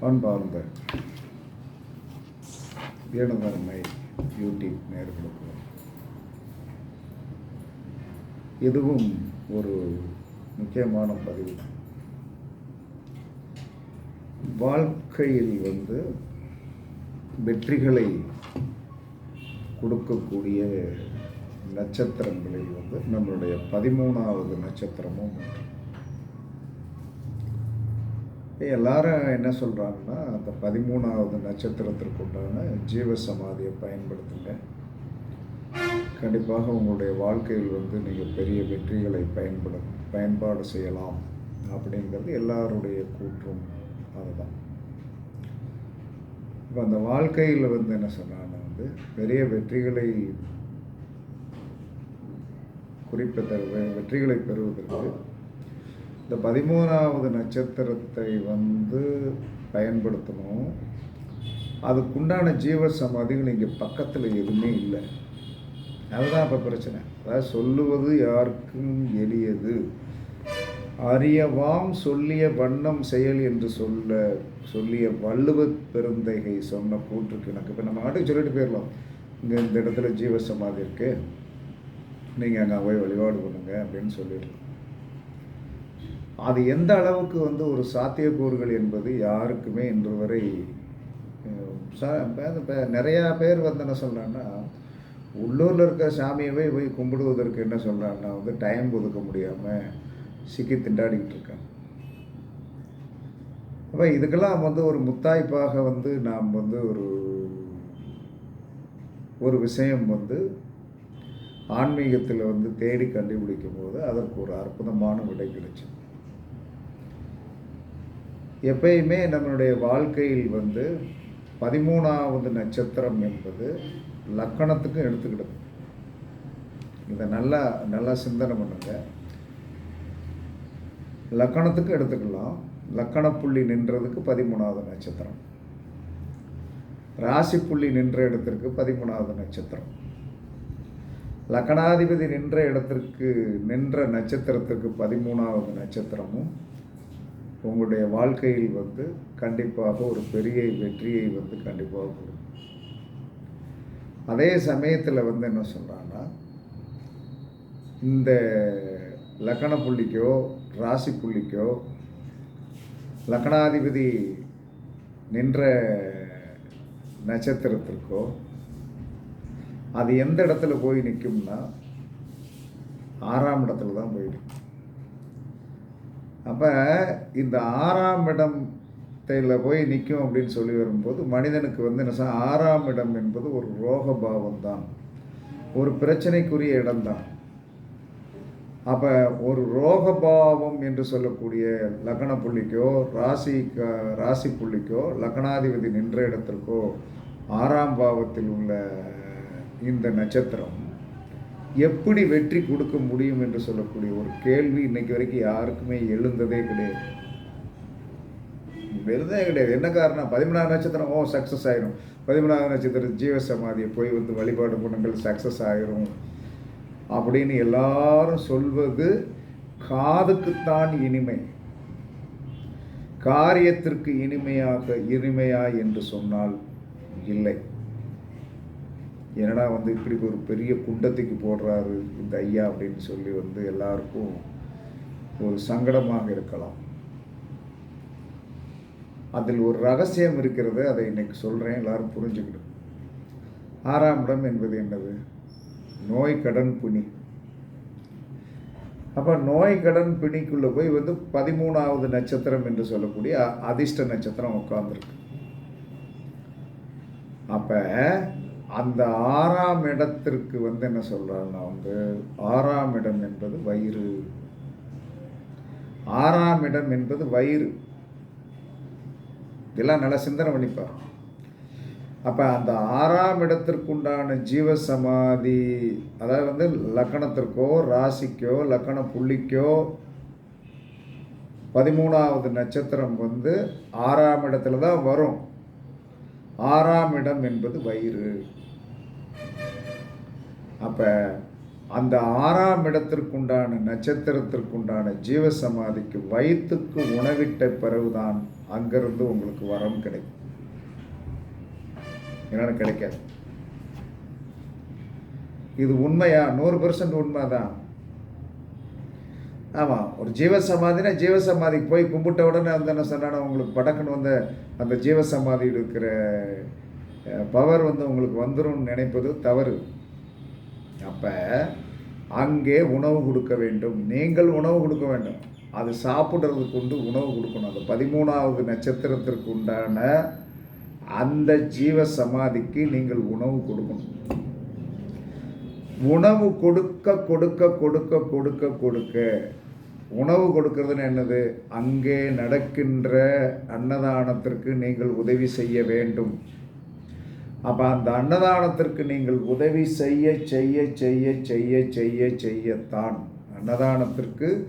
அன்பார்ந்த ஏனதன்மை யூடியூப் நேர்களுக்கு. இதுவும் ஒரு முக்கியமான பதிவு. வாழ்க்கையில் வந்து வெற்றிகளை கொடுக்கக்கூடிய நட்சத்திரங்களில் வந்து நம்மளுடைய பதிமூணாவது நட்சத்திரமும் ஒன்று. எல்லாரும் என்ன சொல்கிறாங்கன்னா அந்த பதிமூணாவது நட்சத்திரத்திற்கு உண்டான ஜீவ சமாதியை பயன்படுத்துங்க. கண்டிப்பாக உங்களுடைய வாழ்க்கையில் வந்து நீங்கள் பெரிய வெற்றிகளை பயன்பட பயன்பாடு செய்யலாம் அப்படிங்கிறது எல்லாருடைய கூற்றும். அதுதான். இப்போ அந்த வாழ்க்கையில் வந்து என்ன சொன்னாங்கன்னா வந்து பெரிய வெற்றிகளை குறிப்பதற்கு வெற்றிகளை பெறுவதற்கு இந்த பதிமூணாவது நட்சத்திரத்தை வந்து பயன்படுத்தணும். அதுக்குண்டான ஜீவ சமாதிகள் இங்கே பக்கத்தில் எதுவுமே இல்லை. அதுதான் இப்போ பிரச்சனை. அதாவது சொல்லுவது யாருக்கும் எளியது. அறியவாம் சொல்லிய வண்ணம் செயல் என்று சொல்ல சொல்லிய வள்ளுவ பெருந்தைகை சொன்ன கூற்றுக்கு எனக்கு. இப்போ நம்ம ஆட்டுக்கு சொல்லிட்டு போயிடலாம். இங்கே இந்த இடத்துல ஜீவ சமாதி இருக்குது நீங்கள் அங்கே போய் வழிபாடு பண்ணுங்க அப்படின்னு சொல்லிடலாம் அது எந்த அளவுக்கு வந்து ஒரு சாத்தியக்கூறுகள் என்பது யாருக்குமே இன்று வரை நிறையா பேர் வந்து என்ன சொல்கிறான்னா உள்ளூரில் இருக்க சாமியவே போய் கும்பிடுவதற்கு என்ன சொல்கிறான்னா வந்து டைம் ஒதுக்க முடியாமல் சிக்கி திண்டாடிக்கிட்டு இருக்காங்க. அப்போ இதுக்கெல்லாம் வந்து ஒரு முத்தாய்ப்பாக வந்து நாம் வந்து ஒரு ஒரு விஷயம் வந்து ஆன்மீகத்தில் வந்து தேடி கண்டுபிடிக்கும் போது அதற்கு ஒரு அற்புதமான விடை கிடைச்சு எப்பயுமே நம்மளுடைய வாழ்க்கையில் வந்து பதிமூணாவது நட்சத்திரம் என்பது லக்கணத்துக்கும் எடுத்துக்கிடுது. இதை நல்லா நல்லா சிந்தனை பண்ணுங்க. லக்கணத்துக்கும் எடுத்துக்கலாம். லக்கண புள்ளி நின்றதுக்கு பதிமூணாவது நட்சத்திரம். ராசி புள்ளி நின்ற இடத்திற்கு பதிமூணாவது நட்சத்திரம். லக்கணாதிபதி நின்ற இடத்திற்கு நின்ற நட்சத்திரத்திற்கு பதிமூணாவது நட்சத்திரமும் உங்களுடைய வாழ்க்கையில் வந்து கண்டிப்பாக ஒரு பெரிய வெற்றியை வந்து கண்டிப்பாக கொடுக்கும். அதே சமயத்தில் வந்து என்ன சொல்கிறாங்கன்னா இந்த லக்கண புள்ளிக்கோ ராசி புள்ளிக்கோ லக்கணாதிபதி நின்ற நட்சத்திரத்திற்கோ அது எந்த இடத்துல போய் நிற்கும்னா ஆறாம் இடத்துல தான் போய் நிற்கும் அப்போ இந்த ஆறாம் இடத்தில் போய் நிற்கும் அப்படின்னு சொல்லி வரும்போது மனிதனுக்கு வந்து என்ன ஆறாம் இடம் என்பது ஒரு ரோக பாவம் தான் ஒரு பிரச்சனைக்குரிய இடம்தான். அப்போ ஒரு ரோக பாவம் என்று சொல்லக்கூடிய லக்ன புள்ளிக்கோ ராசி ராசி புள்ளிக்கோ லக்னாதிபதி நின்ற இடத்திற்கோ ஆறாம் பாவத்தில் உள்ள இந்த நட்சத்திரம் எப்படி வெற்றி கொடுக்க முடியும் என்று சொல்லக்கூடிய ஒரு கேள்வி இன்னைக்கு வரைக்கும் யாருக்குமே எழுந்ததே கிடையாது. வெறுதே கிடையாது. என்ன காரணம்? பதிமூணாவது நட்சத்திரம் ஓ சக்ஸஸ் ஆயிரும். பதிமூணாவது நட்சத்திரம் ஜீவ சமாதியை போய் வந்து வழிபாடு பண்ணுங்கள் சக்ஸஸ் ஆயிரும். அப்படின்னு எல்லாரும் சொல்வது காதுக்குத்தான் இனிமை. காரியத்திற்கு இனிமையாக இனிமையா என்று சொன்னால் இல்லை. என்னடா வந்து இப்படி ஒரு பெரிய குண்டத்துக்கு போடுறாரு இந்த ஐயா அப்படின்னு சொல்லி வந்து எல்லாருக்கும் ஒரு சங்கடமாக இருக்கலாம். அதில் ஒரு ரகசியம் இருக்கிறது அதை இன்னைக்கு சொல்கிறேன் எல்லாரும் புரிஞ்சுக்கிடும் ஆறாம் இடம் என்பது என்னது? நோய் கடன் பிணி. அப்போ நோய் கடன் பிணிக்குள்ளே போய் வந்து பதிமூணாவது நட்சத்திரம் என்று சொல்லக்கூடிய அதிர்ஷ்ட நட்சத்திரம் உட்காந்துருக்கு அப்போ அந்த ஆறாம் இடத்திற்கு வந்து என்ன சொல்கிறாங்கன்னா வந்து ஆறாம் இடம் என்பது வயிறு. ஆறாம் இடம் என்பது வயிறு. இதெல்லாம் நல்லா சிந்தனை பண்ணிப்பார் அப்போ அந்த ஆறாம் இடத்திற்குண்டான ஜீவ சமாதி அதாவது வந்து லக்கணத்திற்கோ ராசிக்கோ லக்கண புள்ளிக்கோ பதிமூணாவது நட்சத்திரம் வந்து ஆறாம் இடத்துல தான் வரும். ஆறாம் இடம் என்பது வயிறு. அப்போ அந்த ஆறாம் இடத்திற்குண்டான நட்சத்திரத்திற்குண்டான ஜீவசமாதிக்கு வயிற்றுக்கு உணவிட்ட பிறகுதான் அங்கிருந்து உங்களுக்கு வரம் கிடைக்கும். என்னென்னு கிடைக்காது. இது உண்மையா? நூறு பெர்சன்ட் உண்மைதான். ஆமாம் ஒரு ஜீவசமாதினா ஜீவசமாதிக்கு போய் கும்பிட்ட உடனே வந்து என்ன சொன்னா உங்களுக்கு படக்குன்னு வந்து அந்த ஜீவசமாதியில் இருக்கிற பவர் வந்து உங்களுக்கு வந்துரும்னு நினைப்பது தவறு. அப்போ அங்கே உணவு கொடுக்க வேண்டும். நீங்கள் உணவு கொடுக்க வேண்டும். அது சாப்பிட்றதுக்கு கொண்டு உணவு கொடுக்கணும். அது பதிமூணாவது நட்சத்திரத்திற்கு உண்டான அந்த ஜீவ சமாதிக்கு நீங்கள் உணவு கொடுக்கணும். உணவு கொடுக்க கொடுக்க கொடுக்க கொடுக்க கொடுக்க. உணவு கொடுக்கறதுன்னு என்னது? அங்கே நடக்கின்ற அன்னதானத்திற்கு நீங்கள் உதவி செய்ய வேண்டும். அப்போ அந்த அன்னதானத்திற்கு நீங்கள் உதவி செய்ய செய்ய செய்ய செய்ய செய்ய செய்யத்தான். அன்னதானத்திற்கு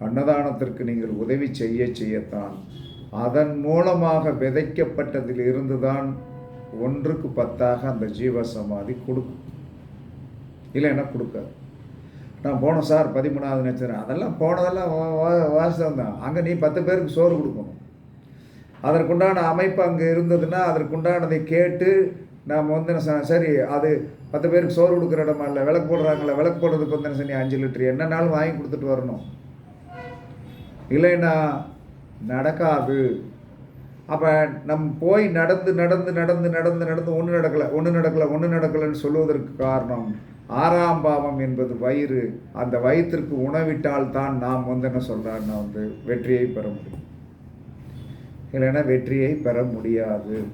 அன்னதானத்திற்கு நீங்கள் உதவி செய்ய செய்யத்தான். அதன் மூலமாக விதைக்கப்பட்டதில் இருந்து தான் ஒன்றுக்கு பத்தாக அந்த ஜீவ சமாதி கொடுக்கும். இல்லைன்னா கொடுக்காது. நான் போனேன் சார் பதிமூணாவது நட்சத்திரம் அதெல்லாம் போனதெல்லாம் வா- தான். அங்கே நீ பத்து பேருக்கு சோறு கொடுக்கணும். அதற்குண்டான அமைப்பு அங்கே இருந்ததுன்னா அதற்குண்டானதை கேட்டு நாம் வந்து என்ன சொன்ன- சரி அது பத்து பேருக்கு சோறு கொடுக்குற இடமா இல்லை விளக்கு போடுறாங்களே விளக்கு போடுறதுக்கு வந்து என்ன சரி அஞ்சு லிட்டர் என்னன்னாலும் வாங்கி கொடுத்துட்டு வரணும். இல்லைன்னா நடக்காது. அப்போ நம் போய் நடந்து நடந்து நடந்து நடந்து நடந்து ஒன்று நடக்கலை ஒன்று நடக்கலை ஒன்று நடக்கலைன்னு சொல்லுவதற்கு காரணம் ஆறாம் பாவம் என்பது வயிறு. அந்த வயிற்றிற்கு உணவிட்டால் தான் நாம் வந்து என்ன சொல்கிறாருன்னா வந்து வெற்றியை பெற முடியும். இல்லைன்னா வெற்றியை பெற முடியாது.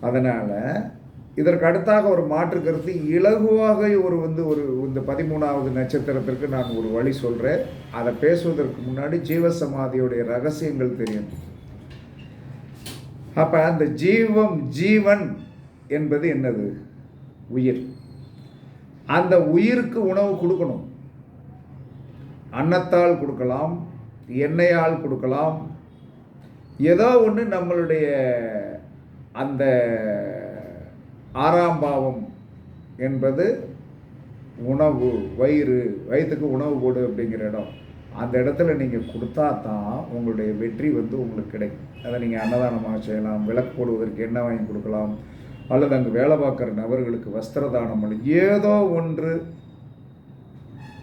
அதனால் இதற்கு அடுத்தாக ஒரு மாற்று கருத்து. இலகுவாக ஒரு வந்து ஒரு இந்த பதிமூணாவது நட்சத்திரத்திற்கு நான் ஒரு வழி சொல்கிறேன் அதை பேசுவதற்கு முன்னாடி ஜீவசமாதியுடைய ரகசியங்கள் தெரியும். அப்போ அந்த ஜீவம் ஜீவன் என்பது என்னது? உயிர். அந்த உயிருக்கு உணவு கொடுக்கணும். அன்னத்தால் கொடுக்கலாம் எண்ணெயால் கொடுக்கலாம். ஏதோ ஒன்று நம்மளுடைய அந்த ஆறாம் பாவம் என்பது உணவு வயிறு வயிற்றுக்கு உணவு போடு அப்படிங்கிற இடம். அந்த இடத்துல நீங்கள் கொடுத்தா தான் உங்களுடைய வெற்றி வந்து உங்களுக்கு கிடைக்கும். அதை நீங்கள் அன்னதானமாக செய்யலாம் விளக்கு போடுவதற்கு என்ன வாங்கி கொடுக்கலாம் அல்லது அங்கே வேலை பார்க்குற நபர்களுக்கு வஸ்திர தானம் பண்ணி ஏதோ ஒன்று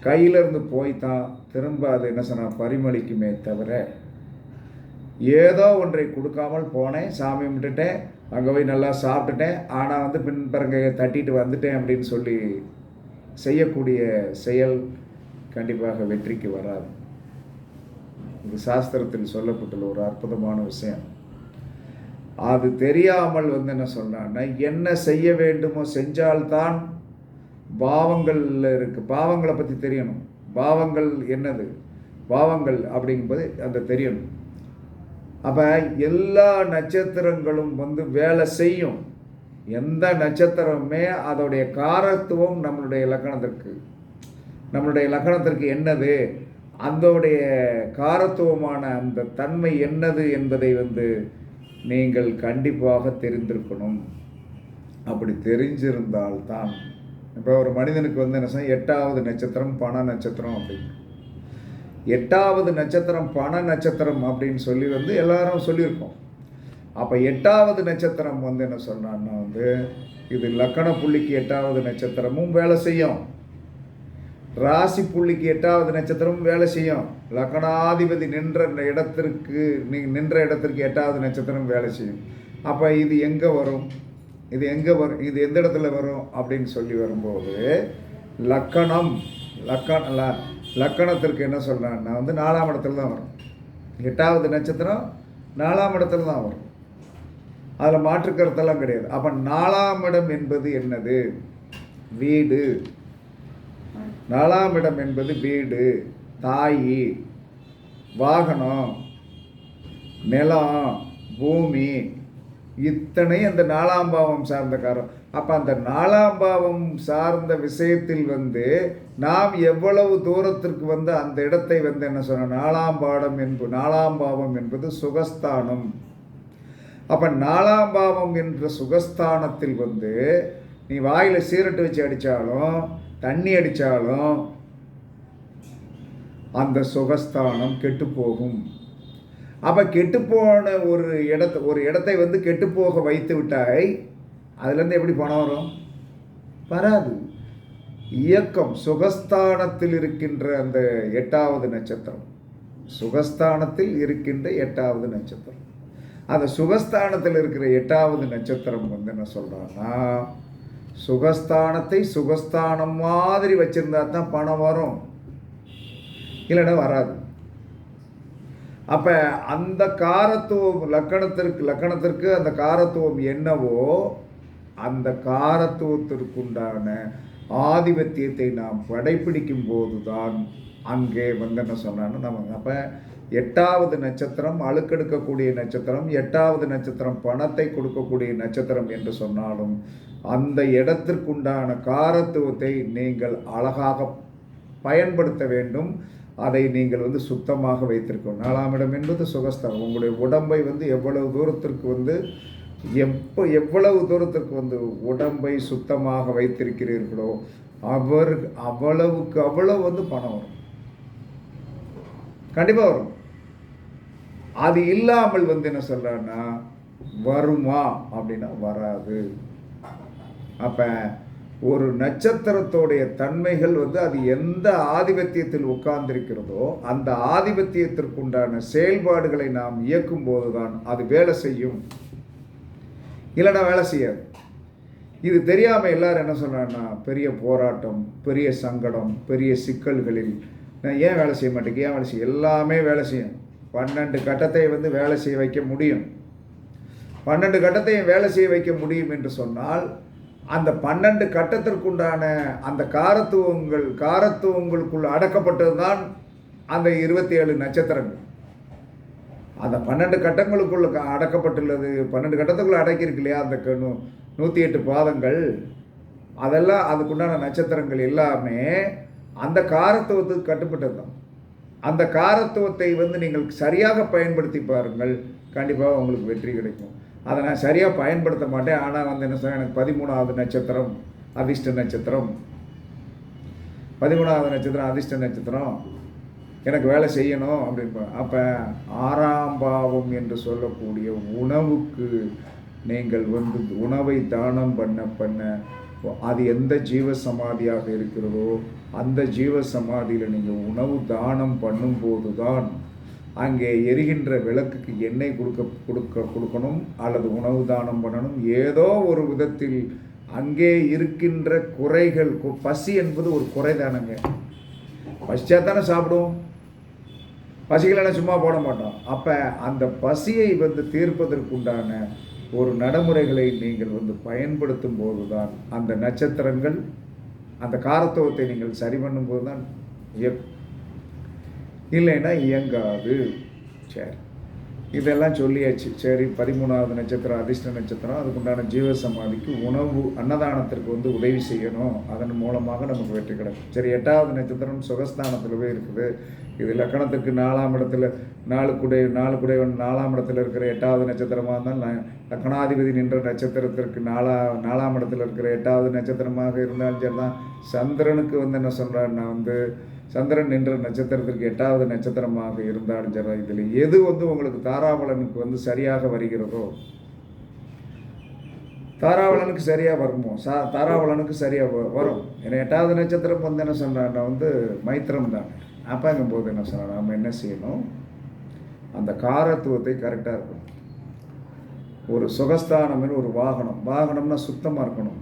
கையிலேருந்து போய் தான் திரும்ப அது என்ன சொன்னால் பரிமளிக்குமே தவிர ஏதோ ஒன்றை கொடுக்காமல் போனேன் சாமி கும்பிட்டுட்டேன் அங்கே போய் நல்லா சாப்பிட்டுட்டேன். ஆனால் வந்து பின்பறங்க தட்டிட்டு வந்துட்டேன் அப்படின்னு சொல்லி செய்யக்கூடிய செயல் கண்டிப்பாக வெற்றிக்கு வராது. இது சாஸ்திரத்தில் சொல்லப்பட்டுள்ள ஒரு அற்புதமான விஷயம். அது தெரியாமல் வந்து என்ன சொன்னான்னா என்ன செய்ய வேண்டுமோ செஞ்சால்தான் பாவங்களில் இருக்கு. பாவங்களை பற்றி தெரியணும். பாவங்கள் என்னது? பாவங்கள் அப்படிங்கும்போது அந்த தெரியணும். அப்போ எல்லா நட்சத்திரங்களும் வந்து வேலை செய்யும். எந்த நட்சத்திரமுமே அதோடைய காரத்துவம் நம்மளுடைய லக்கணத்திற்கு. நம்மளுடைய லக்கணத்திற்கு என்னது? அதோடைய காரத்துவமான அந்த தன்மை என்னது என்பதை வந்து நீங்கள் கண்டிப்பாக தெரிந்திருக்கணும். அப்படி தெரிஞ்சிருந்தால் தான் இப்போ ஒரு மனிதனுக்கு வந்து என்ன செய்ய எட்டாவது நட்சத்திரம் பண நட்சத்திரம் அப்படின்னு. எட்டாவது நட்சத்திரம் பண நட்சத்திரம் அப்படின்னு சொல்லி வந்து எல்லாரும் சொல்லியிருக்கோம். அப்போ எட்டாவது நட்சத்திரம் வந்து என்ன சொன்னான்னா வந்து இது லக்கண புள்ளிக்கு எட்டாவது நட்சத்திரமும் வேலை செய்யும். ராசி புள்ளிக்கு எட்டாவது நட்சத்திரமும் வேலை செய்யும். லக்கணாதிபதி நின்ற இடத்திற்கு நீ நின்ற இடத்திற்கு எட்டாவது நட்சத்திரம் வேலை செய்யும். அப்போ இது எங்கே வரும்? இது எங்கே வரும்? இது எந்த இடத்துல வரும்? அப்படின்னு சொல்லி வரும்போது லக்கணம் லக்கண லக்கணத்திற்கு என்ன சொல்கிறான்னா வந்து நாலாம் இடத்துல தான் வரும் எட்டாவது நட்சத்திரம் நாலாம் இடத்துல தான் வரும். அதில் மாற்று கருத்தெல்லாம் கிடையாது. அப்போ நாலாம் இடம் என்பது என்னது? வீடு. நாலாம் இடம் என்பது வீடு தாய் வாகனம் நிலம் பூமி. இத்தனை அந்த நாலாம் பாவம் சார்ந்த காரம் அப்போ அந்த நாலாம் பாவம் சார்ந்த விஷயத்தில் வந்து நாம் எவ்வளவு தூரத்திற்கு வந்து அந்த இடத்தை வந்து என்ன சொன்ன நாலாம் பாடம் என்பது நாலாம் பாவம் என்பது சுகஸ்தானம். அப்போ நாலாம் பாவம் என்ற சுகஸ்தானத்தில் வந்து நீ வாயில் சீரட்டு வச்சு அடித்தாலும் தண்ணி அடித்தாலும் அந்த சுகஸ்தானம் கெட்டுப்போகும் அப்போ கெட்டுப்போன ஒரு இடத்த ஒரு இடத்தை வந்து கெட்டுப்போக வைத்து விட்டாய் அதுலேருந்து எப்படி பணம் வரும்? வராது. இயக்கம் சுகஸ்தானத்தில் இருக்கின்ற அந்த எட்டாவது நட்சத்திரம். சுகஸ்தானத்தில் இருக்கின்ற எட்டாவது நட்சத்திரம். அந்த சுகஸ்தானத்தில் இருக்கிற எட்டாவது நட்சத்திரம் வந்து என்ன சொல்கிறான்னா சுகஸ்தானத்தை சுகஸ்தானம் மாதிரி வச்சுருந்தா தான் பணம் வரும். இல்லைன்னா வராது. அப்போ அந்த காரத்துவம் லக்கணத்திற்கு லக்கணத்திற்கு அந்த காரத்துவம் என்னவோ அந்த காரத்துவத்திற்குண்டான ஆதிபத்தியத்தை நாம் படைப்பிடிக்கும் போது தான் அங்கே வந்து என்ன சொன்னான்னு நம்ம அப்போ எட்டாவது நட்சத்திரம் அழுக்கெடுக்கக்கூடிய நட்சத்திரம் எட்டாவது நட்சத்திரம் பணத்தை கொடுக்கக்கூடிய நட்சத்திரம் என்று சொன்னாலும் அந்த இடத்திற்குண்டான காரத்துவத்தை நீங்கள் அழகாக பயன்படுத்த வேண்டும். அதை நீங்கள் வந்து சுத்தமாக வைத்திருக்கணும். நாலாம் இடம் என்பது சுகஸ்தரம் உங்களுடைய உடம்பை வந்து எவ்வளவு தூரத்திற்கு வந்து எப்போ எவ்வளவு தூரத்துக்கு வந்து உடம்பை சுத்தமாக வைத்திருக்கிறீர்களோ அவர் அவ்வளவுக்கு அவ்வளவு வந்து பணம் வரும். கண்டிப்பாக வரும். அது இல்லாமல் வந்து என்ன சொல்கிறேன்னா வருமா? அப்படின்னா வராது. அப்போ ஒரு நட்சத்திரத்தோடைய தன்மைகள் வந்து அது எந்த ஆதிபத்தியத்தில் உட்கார்ந்திருக்கிறதோ அந்த ஆதிபத்தியத்திற்குண்டான செயல்பாடுகளை நாம் இயக்கும் போதுதான் அது வேலை செய்யும். இல்லைன்னா வேலை செய்யாது. இது தெரியாமல் எல்லாரும் என்ன சொல்கிறாங்கன்னா பெரிய போராட்டம் பெரிய சங்கடம் பெரிய சிக்கல்களில் நான் ஏன் வேலை செய்ய மாட்டேங்க ஏன் வேலை செய்ய? எல்லாமே வேலை செய்யும். பன்னெண்டு கட்டத்தை வந்து வேலை செய்ய வைக்க முடியும். பன்னெண்டு கட்டத்தையும் வேலை செய்ய வைக்க முடியும் என்று சொன்னால் அந்த பன்னெண்டு கட்டத்திற்குண்டான அந்த காரத்துவங்கள் காரத்துவங்களுக்குள் அடக்கப்பட்டது தான் அந்த இருபத்தி ஏழு நட்சத்திரங்கள். அந்த பன்னெண்டு கட்டங்களுக்குள்ள க- அடக்கப்பட்டுள்ளது. பன்னெண்டு கட்டத்துக்குள்ளே அடக்கியிருக்கு இல்லையா அந்த க- நூ நூற்றி எட்டு பாதங்கள். அதெல்லாம் அதுக்குண்டான நட்சத்திரங்கள் எல்லாமே அந்த காரத்துவத்துக்கு கட்டுப்பட்டது தான் அந்த காரத்துவத்தை வந்து நீங்கள் சரியாக பயன்படுத்தி பாருங்கள். கண்டிப்பாக உங்களுக்கு வெற்றி கிடைக்கும். அதை நான் சரியாக பயன்படுத்த மாட்டேன். ஆனால் வந்து என்ன சொல்ல எனக்கு பதிமூணாவது நட்சத்திரம் அதிர்ஷ்ட நட்சத்திரம். பதிமூணாவது நட்சத்திரம் அதிர்ஷ்ட நட்சத்திரம். எனக்கு வேலை செய்யணும் அப்படின்னு அப்போ ஆறாம் பாவம் என்று சொல்லக்கூடிய உணவுக்கு நீங்கள் வந்து உணவை தானம் பண்ண பண்ண அது எந்த ஜீவ சமாதியாக இருக்கிறதோ அந்த ஜீவ சமாதியில் நீங்கள் உணவு தானம் பண்ணும்போது தான் அங்கே எரிகின்ற விளக்குக்கு எண்ணெய் கொடுக்க கொடுக்க கொடுக்கணும் அல்லது உணவு தானம் பண்ணணும். ஏதோ ஒரு விதத்தில் அங்கே இருக்கின்ற குறைகள் பசி என்பது ஒரு குறை தானங்க. பசிச்சா தானே சாப்பிடுவோம். பசிக்கலைன்னா சும்மா போட மாட்டோம். அப்போ அந்த பசியை வந்து தீர்ப்பதற்குண்டான ஒரு நடைமுறைகளை நீங்கள் வந்து பயன்படுத்தும் போது தான் அந்த நட்சத்திரங்கள் அந்த காரத்துவத்தை நீங்கள் சரி பண்ணும்போது தான் இயக்கும். இல்லைன்னா இயங்காது. சரி. இதெல்லாம் சொல்லியாச்சு. சரி பதிமூணாவது நட்சத்திரம் அதிர்ஷ்ட நட்சத்திரம் அதுக்குண்டான ஜீவ சமாதிக்கு உணவு அன்னதானத்திற்கு வந்து உதவி செய்யணும். அதன் மூலமாக நமக்கு வெற்றி கிடைக்கும். சரி எட்டாவது நட்சத்திரம் சுகஸ்தானத்தில் போய் இருக்குது. இது லக்கணத்துக்கு நாலாம் இடத்துல நாலு குடை நாலு குடைவன் நாலாம் இடத்துல இருக்கிற எட்டாவது நட்சத்திரமாக இருந்தால் லக்கணாதிபதி நின்ற நட்சத்திரத்திற்கு நாலா நாலாம் இடத்துல இருக்கிற எட்டாவது நட்சத்திரமாக இருந்தாலும் சரி தான் சந்திரனுக்கு வந்து என்ன சொல்கிறாருன்னா வந்து சந்திரன் நின்ற நட்சத்திரத்திற்கு எட்டாவது நட்சத்திரமாக இருந்தாலும் சரி இதில் எது வந்து உங்களுக்கு தாராபலனுக்கு வந்து சரியாக வருகிறதோ தாராவளனுக்கு சரியாக வருமோ? சா தாராவளனுக்கு சரியாக வரும். ஏன்னா எட்டாவது நட்சத்திரம் வந்து என்ன சொல்கிறான்னா வந்து மைத்திரம் தான் அப்பாங்கும் போது என்ன சொல்கிறோம் நம்ம என்ன செய்யணும்? அந்த காரத்துவத்தை கரெக்டாக இருக்கணும். ஒரு சுகஸ்தானம்னு ஒரு வாகனம் வாகனம்னா சுத்தமாக இருக்கணும்.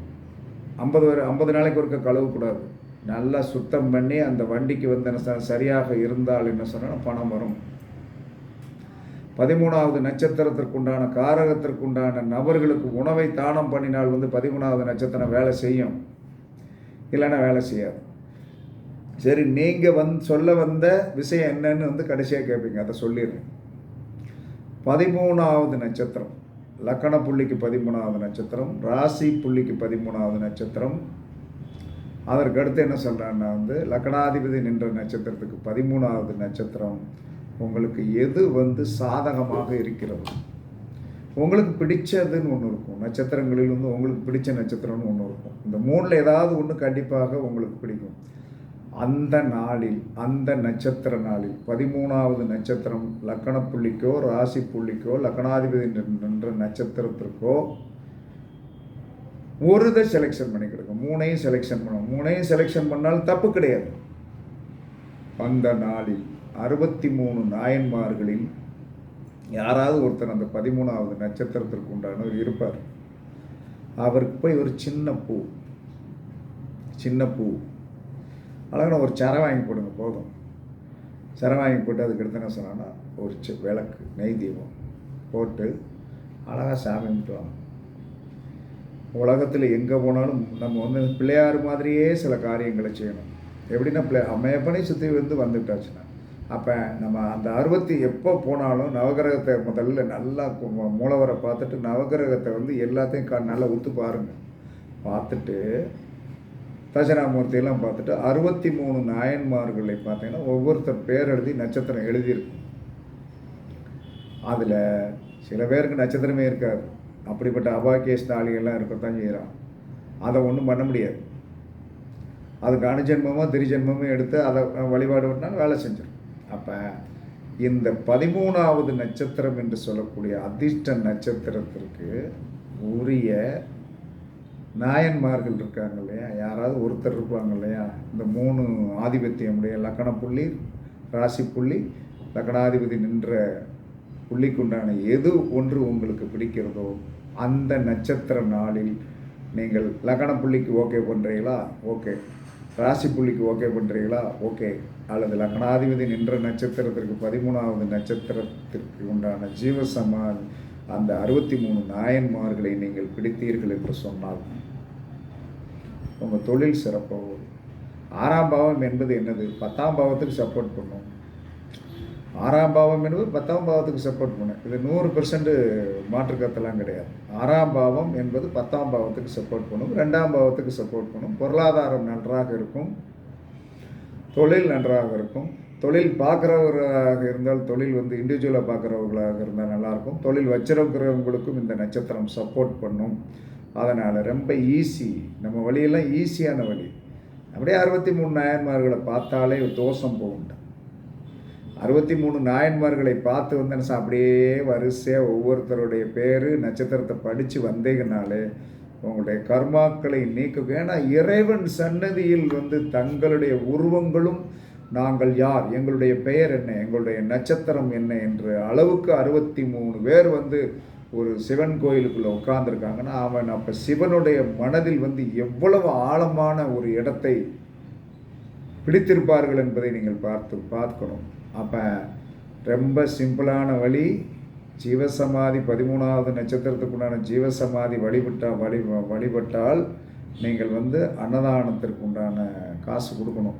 ஐம்பது வரை ஐம்பது நாளைக்கு ஒருக்க கழுவக்கூடாது. நல்லா சுத்தம் பண்ணி அந்த வண்டிக்கு வந்து என்ன சரியாக இருந்தால் என்ன சொன்னால் பணம் வரும். பதிமூணாவது நட்சத்திரத்திற்குண்டான காரகத்திற்குண்டான நபர்களுக்கு உணவை தானம் பண்ணினால் வந்து பதிமூணாவது நட்சத்திரம் வேலை செய்யும். இல்லைன்னா வேலை செய்யாது. சரி நீங்கள் வந் சொல்ல வந்த விஷயம் என்னன்னு வந்து கடைசியாக கேட்பீங்க அதை சொல்லிடுறேன். பதிமூணாவது நட்சத்திரம். லக்கண புள்ளிக்கு பதிமூணாவது நட்சத்திரம். ராசி புள்ளிக்கு பதிமூணாவது நட்சத்திரம். அதற்கு அடுத்து என்ன சொல்கிறேன்னா வந்து லக்கணாதிபதி நின்ற நட்சத்திரத்துக்கு பதிமூணாவது நட்சத்திரம் உங்களுக்கு எது வந்து சாதகமாக இருக்கிறது? உங்களுக்கு பிடிச்சதுன்னு ஒன்று இருக்கும். நட்சத்திரங்களில் வந்து உங்களுக்கு பிடிச்ச நட்சத்திரம்னு ஒன்று இருக்கும். இந்த மூணில் ஏதாவது ஒன்று கண்டிப்பாக உங்களுக்கு பிடிக்கும். அந்த நாளில் அந்த நட்சத்திர நாளில் பதிமூணாவது நட்சத்திரம் லக்கணப்புள்ளிக்கோ ராசி புள்ளிக்கோ லக்கணாதிபதி நின்ற நட்சத்திரத்திற்கோ ஒரு இதை செலெக்ஷன் பண்ணி கொடுக்கும் மூணையும் செலெக்ஷன் பண்ணும் மூணையும் செலெக்ஷன் பண்ணாலும் தப்பு கிடையாது. அந்த நாளில் அறுபத்தி மூணு நாயன்மார்களில் யாராவது ஒருத்தர் அந்த பதிமூணாவது நட்சத்திரத்திற்கு உண்டானவர் இருப்பார். அவருக்கு போய் ஒரு சின்ன பூ சின்ன பூ அழகான ஒரு சரை வாங்கி போடுங்க போதும். சரை வாங்கி போட்டு அதுக்கு எடுத்து என்ன சொன்னான்னா ஒரு சி விளக்கு நெய் தீபம் போட்டு அழகாக சாமி கும்பிட்டுவாங்க உலகத்தில் எங்கே போனாலும் நம்ம வந்து பிள்ளையார் மாதிரியே சில காரியங்களை செய்யணும். எப்படின்னா பிள்ளை அம்மையப்பனை சுற்றி வந்து வந்துட்டாச்சுன்னா அப்போ நம்ம அந்த அறுபத்தி எப்போ போனாலும் நவகிரகத்தை முதல்ல நல்லா மூலவரை பார்த்துட்டு நவகிரகத்தை வந்து எல்லாத்தையும் கா நல்லா ஒத்து பாருங்கள் பார்த்துட்டு தட்சிணாமூர்த்தியெல்லாம் பார்த்துட்டு அறுபத்தி மூணு நாயன்மார்களை பார்த்தீங்கன்னா ஒவ்வொருத்தர் பேர் எழுதி நட்சத்திரம் எழுதியிருக்கும். அதில் சில பேருக்கு நட்சத்திரமே இருக்காது. அப்படிப்பட்ட அபாக்கியஸ் தாலிகள்லாம் இருக்கத்தான் செய்கிறான் அதை ஒன்றும் பண்ண முடியாது. அதுக்கு அணுஜென்மமோ திரிஜென்மமும் எடுத்து அதை வழிபாடு பண்ணால் வேலை செஞ்சிடும் அப்போ இந்த பதிமூணாவது நட்சத்திரம் என்று சொல்லக்கூடிய அதிர்ஷ்ட நட்சத்திரத்திற்கு உரிய நாயன்மார்கள் இருக்காங்க இல்லையா? யாராவது ஒருத்தர் இருப்பாங்க இல்லையா? இந்த மூணு ஆதிபத்தியமுடைய லக்கண புள்ளி ராசி புள்ளி லக்கணாதிபதி நின்ற புள்ளிக்குண்டான எது ஒன்று உங்களுக்கு பிடிக்கிறதோ அந்த நட்சத்திர நாளில் நீங்கள் லக்கண புள்ளிக்கு ஓகே பண்ணுறீங்களா ஓகே. ராசி புள்ளிக்கு ஓகே பண்ணுறீங்களா ஓகே. அல்லது லக்னாதிபதி நின்ற நட்சத்திரத்திற்கு பதிமூணாவது நட்சத்திரத்திற்கு உண்டான ஜீவசமாதி அந்த அறுபத்தி மூணு நாயன்மார்களை நீங்கள் பிடித்தீர்கள் என்று சொன்னால் உங்கள் தொழில் சிறப்பாக ஆறாம் பாவம் என்பது என்னது? பத்தாம் பாவத்துக்கு சப்போர்ட் பண்ணும். ஆறாம் பாவம் என்பது பத்தாம் பாவத்துக்கு சப்போர்ட் பண்ணும். இது நூறு பெர்சன்ட் மாற்றுக்கத்தெல்லாம் கிடையாது. ஆறாம் பாவம் என்பது பத்தாம் பாவத்துக்கு சப்போர்ட் பண்ணும். ரெண்டாம் பாவத்துக்கு சப்போர்ட் பண்ணும். பொருளாதாரம் நன்றாக இருக்கும். தொழில் நன்றாக இருக்கும். தொழில் பார்க்குறவராக இருந்தால் தொழில் வந்து இண்டிவிஜுவலாக பார்க்குறவர்களாக இருந்தால் நல்லாயிருக்கும். தொழில் வச்சிருக்கிறவங்களுக்கும் இந்த நட்சத்திரம் சப்போர்ட் பண்ணும். அதனால் ரொம்ப ஈஸி நம்ம வழியெல்லாம் ஈஸியான வழி. அப்படியே அறுபத்தி மூணு நாயன்மார்களை பார்த்தாலே தோஷம் போகும்ட்டு. அறுபத்தி மூணு நாயன்மார்களை பார்த்து வந்து என்ன அப்படியே வரிசையாக ஒவ்வொருத்தருடைய பேர் நட்சத்திரத்தை படித்து வந்தீங்கனாலே உங்களுடைய கர்மாக்களை நீக்க ஏன்னா இறைவன் சன்னதியில் வந்து தங்களுடைய உருவங்களும் நாங்கள் யார்? எங்களுடைய பெயர் என்ன? எங்களுடைய நட்சத்திரம் என்ன? என்ற அளவுக்கு அறுபத்தி மூணு பேர் வந்து ஒரு சிவன் கோயிலுக்குள்ளே உட்கார்ந்துருக்காங்கன்னா அவன் அப்போ சிவனுடைய மனதில் வந்து எவ்வளவு ஆழமான ஒரு இடத்தை பிடித்திருப்பார்கள் என்பதை நீங்கள் பார்த்து பார்க்கணும். அப்போ ரொம்ப சிம்பிளான வழி ஜீவசமாதி பதிமூணாவது நட்சத்திரத்துக்குண்டான ஜீவசமாதி வழிபட்டால் வழி வழிபட்டால் நீங்கள் வந்து அன்னதானத்திற்கு உண்டான காசு கொடுக்கணும்.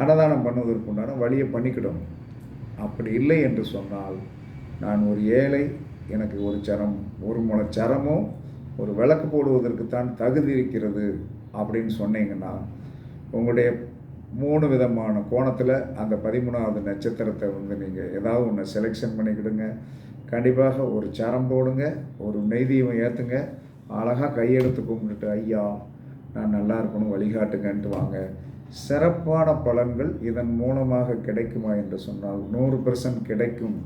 அன்னதானம் பண்ணுவதற்கு உண்டான வழியை பண்ணிக்கிடணும். அப்படி இல்லை என்று சொன்னால் நான் ஒரு ஏழை எனக்கு ஒரு சரம் ஒரு முளை சரமோ ஒரு விளக்கு போடுவதற்குத்தான் தகுதி இருக்கிறது அப்படின்னு சொன்னீங்கன்னா உங்களுடைய மூணு விதமான கோணத்தில் அந்த பதிமூணாவது நட்சத்திரத்தை வந்து நீங்கள் ஏதாவது ஒன்று செலெக்ஷன் பண்ணிக்கிடுங்க. கண்டிப்பாக ஒரு சரம் போடுங்க ஒரு நெய்தீபம் ஏற்றுங்க அழகாக கையெடுத்து கும்பிட்டுட்டு ஐயா நான் நல்லா இருக்கணும் வழிகாட்டுங்கன்ட்டு வாங்க. சிறப்பான பலன்கள் இதன் மூலமாக கிடைக்குமா என்று சொன்னால் நூறு பர்சன்ட் கிடைக்கும்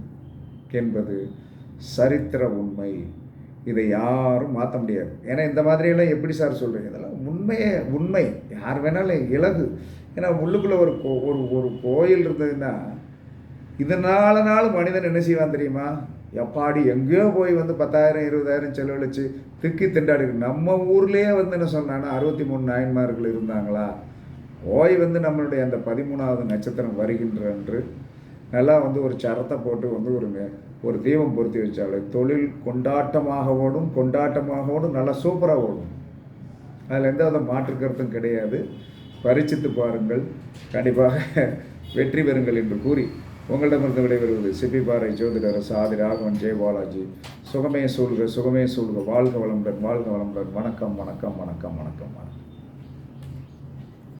என்பது சரித்திர உண்மை. இதை யாரும் மாற்ற முடியாது. ஏன்னா இந்த மாதிரியெல்லாம் எப்படி சார் சொல்கிறீங்க இதெல்லாம் உண்மையே உண்மை. யார் வேணாலும் இலகு. ஏன்னா உள்ளுக்குள்ளே ஒரு கோ ஒரு ஒரு கோயில் இருந்ததுன்னா இதனால நாள் மனிதன் என்ன செய்வான் தெரியுமா? எப்பாடி எங்கேயோ போய் வந்து பத்தாயிரம் இருபதாயிரம் செலவழித்து திக்கி திண்டாடி நம்ம ஊர்லேயே வந்து என்ன சொன்னான்னா அறுபத்தி மூணு நாயன்மார்கள் இருந்தாங்களா? ஓய் வந்து நம்மளுடைய அந்த பதிமூணாவது நட்சத்திரம் வருகின்ற அன்று நல்லா வந்து ஒரு சரத்தை போட்டு வந்து ஒரு ஒரு தீபம் பொருத்தி வச்சாலே தொழில் கொண்டாட்டமாக ஓடும் கொண்டாட்டமாக ஓடும் நல்லா சூப்பராக ஓடும். அதில் எந்த வித மாற்று கருத்தும் கிடையாது. பரிச்சித்து பாருங்கள். கண்டிப்பாக வெற்றி பெறுங்கள் என்று கூறி உங்களிடமிருந்து விடைபெறுவது சிப்பிபாறை ஜோதிடர் சாதி ராகவன் ஜெய பாலாஜி. சுகமே சூழ்க சுகமே சூழ்க. வாழ்க வளமுடன் வாழ்க வளமுடன். வணக்கம் வணக்கம் வணக்கம் வணக்கம் வணக்கம்.